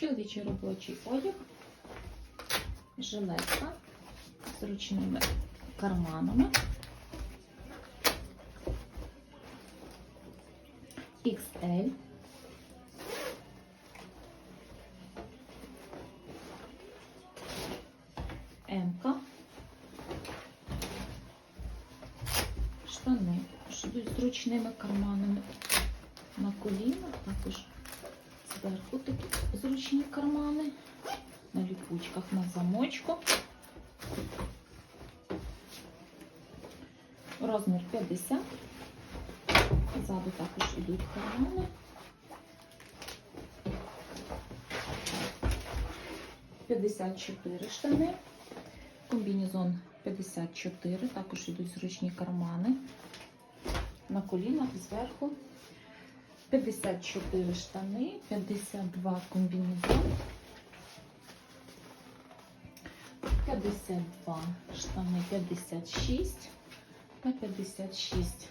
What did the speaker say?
Чоловічий робочий одяг, жилетка з ручними карманами. XL. М-ка. Штани з ручними карманами на колінах, також зверху такі зручні кармани, на ліпучках на замочку. Розмір 50. Ззаду також йдуть кармани. П'ятдесят чотири штани. Комбінезон 54, також йдуть зручні кармани. На колінах зверху. 54 штани, 52 комбінезон. 52 штани, 56 та 56